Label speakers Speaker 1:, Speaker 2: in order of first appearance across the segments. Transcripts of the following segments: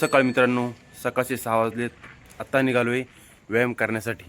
Speaker 1: सकाळ मित्रांनो सकाळचे सहा वाजलेत. आत्ता निघालो आहे व्यायाम करण्यासाठी.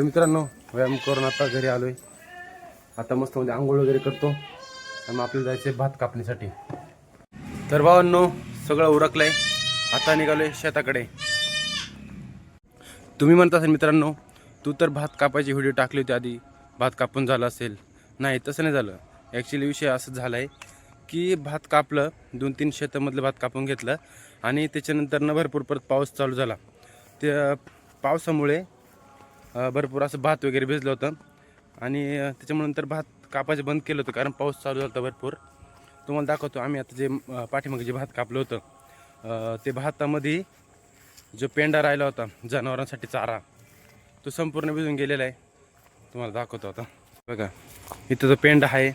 Speaker 1: तर मित्रांनो व्यायाम करून आता घरी आलो आहे आता मस्त म्हणजे आंघोळ वगैरे करतो. आणि मग आपल्याला जायचं आहे भात कापण्यासाठी तर भावांनो सगळं उरकलं आहे आता निघालो आहे शेताकडे. तुम्ही म्हणत असेल मित्रांनो तू तर भात कापायची व्हिडिओ टाकली होती आधी. भात कापून झालं असेल. नाही तसं नाही झालं. ॲक्च्युली विषय असं झाला आहे की भात कापलं दोन तीन शेतामधलं भात कापून घेतलं आणि त्याच्यानंतर ना भरपूर परत पाऊस चालू झाला. त्या पावसामुळे भरपूर असं भात वगैरे भिजलं होतं. आणि त्याच्यामुळं त्याच्यामुळे नंतर भात कापायचं बंद केलं होतं कारण पाऊस चालू झाला होता भरपूर. तुम्हाला दाखवतो आम्ही आता जे पाठीमागे जे भात कापलं होतं ते भातामध्ये जो पेंडा राहिला होता जनावरांसाठी चारा तो संपूर्ण भिजून गेलेला आहे. तुम्हाला दाखवतो आता. बघा इथं जो पेंडा आहे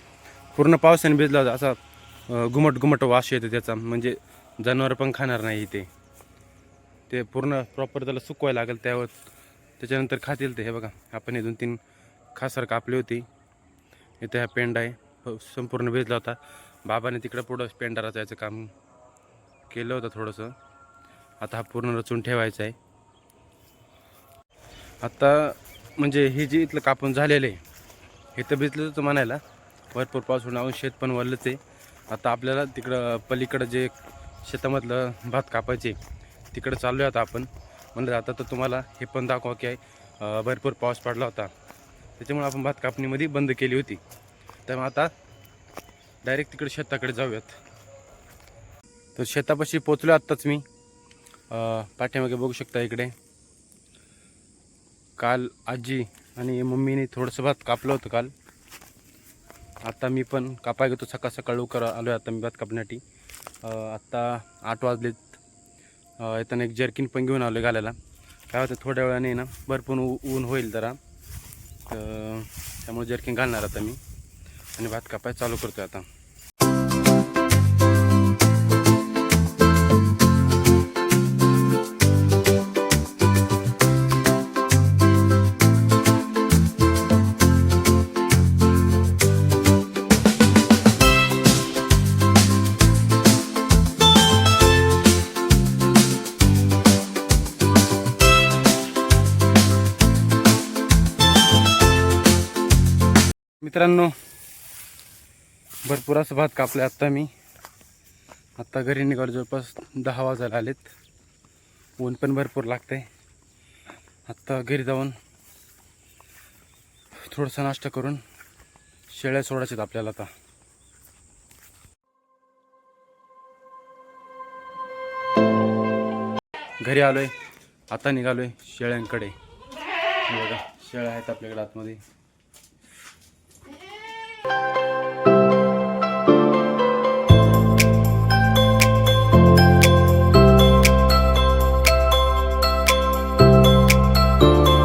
Speaker 1: पूर्ण पावसाने भिजला होता. असा घुमट घुमट वास येतो त्याचा. म्हणजे जनावर पण खाणार नाही इथे. ते पूर्ण प्रॉपर त्याला सुकवायला लागेल त्यावर. त्याच्यानंतर खातील ते. हे बघा आपण हे दोन तीन खासर कापली होती. इथे हा पेंडा आहे. हो, संपूर्ण भिजला होता. बाबाने तिकडं पुढं पेंडा रचायचं काम केलं होतं थोडंसं. आता हा पूर्ण रचून ठेवायचा आहे. आता म्हणजे हे जे इथलं कापून झालेलं आहे हे तर भिजलं होतं म्हणायला. भरपूर पाऊस होऊन शेत पण वरलंच आहे. आता आपल्याला तिकडं पलीकडं जे शेतामधलं भात कापायचे तिकडं चाललो आहे आता आपण. म्हणजे आता तर तुम्हाला हे पण दाखवा की आहे भरपूर पाऊस पडला होता. त्याच्यामुळे आपण भात कापणीमध्ये बंद केली होती. त्यामुळे आता डायरेक्ट तिकडे शेताकडे जाऊयात. तर शेतापाशी पोचलो आत्ताच मी. पाठीमागे बघू शकता इकडे. काल आजी आणि मम्मीने थोडंसं भात कापलं होतं काल. आता मी पण कापाय घेतो. सकाळ सकाळ लवकर आलो आहे आता मी भात कापण्यासाठी. आत्ता आठ वाजलेत. येताना एक जर्किन पण घेऊन आलो घालायला. काय होतं थोड्या वेळाने ना भरपूर ऊ- ऊन होईल जरा. तर त्यामुळे जर्किन घालणार आता मी. आणि भात कापाय चालू करतो आता. मित्रांनो भरपूर असं भात कापलं आत्ता मी. आत्ता घरी निघालो जवळपास दहा वाजायला आलेत. ऊन पण भरपूर लागतंय. आत्ता घरी जाऊन थोडंसं नाश्ता करून शेळ्या सोडायच्यात आपल्याला आता. घरी आलोय आता निघालोय शेळ्यांकडे. बघा शेळ्या आहेत आपल्याकडे आतमध्ये.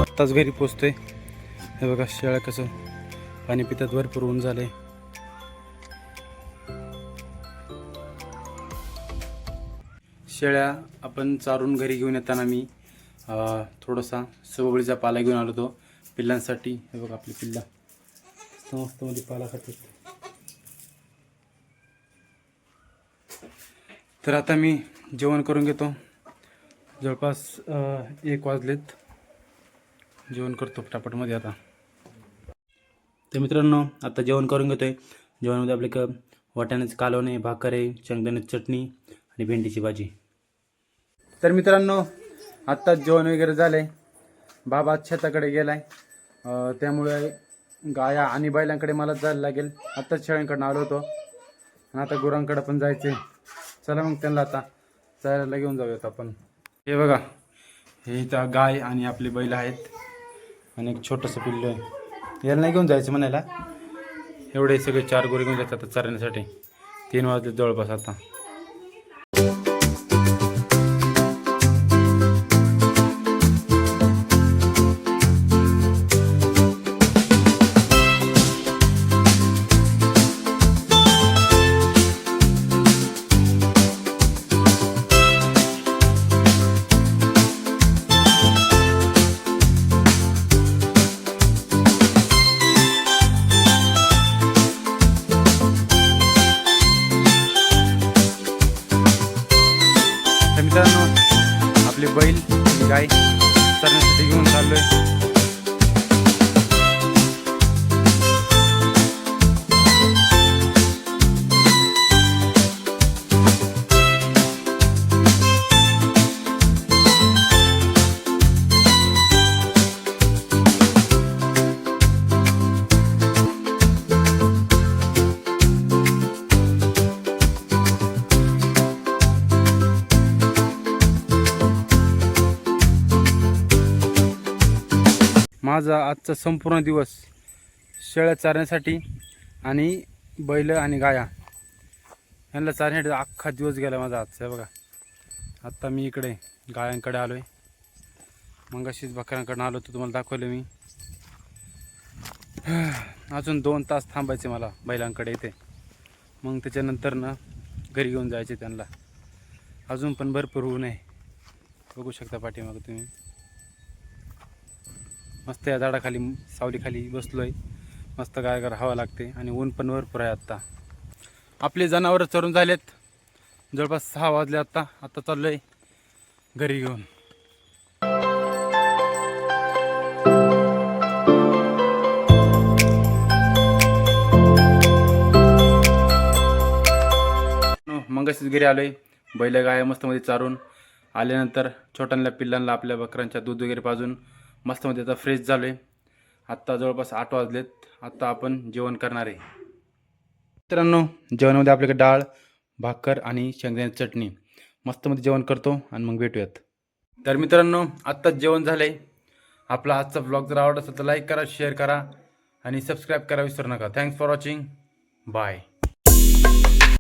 Speaker 1: आत्ताच घरी पोचतोय. हे बघा शेळ्या कसं पाणी पितात भरपूर ऊन झाले शेळ्या आपण चारून घरी घेऊन येताना मी थोडासा सवळीचा पाला घेऊन आलो होतो पिल्लांसाठी. हे बघा आपली पिल्ला. मस्त मध्ये पाला खातात तर आता मी जेवण करून घेतो. जवळपास एक वाजलेत. जेवण करतो पटापटमध्ये आता. तर मित्रांनो आता जेवण करून घेतो आहे जेवणामध्ये आपले क वाटाण्याचे कालवणे भाकर आहे शेंगदाण्याची चटणी आणि भेंडीची भाजी. तर मित्रांनो आत्ताच जेवण वगैरे झालं आहे बाबा आज शेताकडे गेला आहे त्यामुळे गाया आणि बैलांकडे मला जायला लागेल. आत्ताच शेळ्यांकडनं आलो होतो. आणि आता गुरांकडे पण जायचं आहे चला मग त्यांना आता चालायला घेऊन जाऊयात आपण. हे बघा हे इथं गाय आणि आपले बैल आहेत. आणि एक छोटंसं पिल्लू आहे. याला नाही घेऊन जायचं म्हणायला. एवढे सगळे चार गोरे घेऊन जायचं आता चरण्यासाठी. तीन वाजले जवळपास आता. आपली बैल गाय चरण्यासाठी घेऊन चाललोय. माझा आजचा संपूर्ण दिवस शेळ्या चारण्यासाठी आणि बैल आणि गाया. यांना चारण्यासाठी अख्खा दिवस गेला माझा आजचा बघा. आत्ता मी इकडे गायांकडे आलो आहे मग अशीच बकऱ्यांकडून आलो तर तुम्हाला दाखवलं मी. अजून दोन तास थांबायचे मला बैलांकडे इथे. मग त्याच्यानंतर ना घरी घेऊन जायचे त्यांना. अजून पण भरपूर ऊन आहे. बघू शकता पाठीमागं तुम्ही. मस्त या झाडाखाली सावलीखाली बसलो आहे मस्त गायगार हवा लागते आणि ऊन पण भरपूर आहे आत्ता. आपले जनावरं चरून झालेत. जवळपास सहा वाजले आत्ता. आत्ता चाललो आहे घरी घेऊन. मंगशीच घरी आलोय. बैल गाय मस्तमध्ये चारून. आल्यानंतर छोट्यांना पिल्लांना आपल्या बकरांच्या दूध वगैरे पाजून मस्तमध्ये आता फ्रेश झालो आहे आत्ता जवळपास आठ वाजलेत. आत्ता आपण जेवण करणार आहे. मित्रांनो जेवणामध्ये आपल्याकडे डाळ भाकर आणि शेंगदाण्याची चटणी. मस्तमध्ये जेवण करतो आणि मग भेटूयात. तर मित्रांनो आत्ताच जेवण झालं आहे आपला आजचा ब्लॉग जर आवडत असेल तर लाईक करा शेअर करा आणि सबस्क्राईब करा विसरू नका. Thanks for watching bye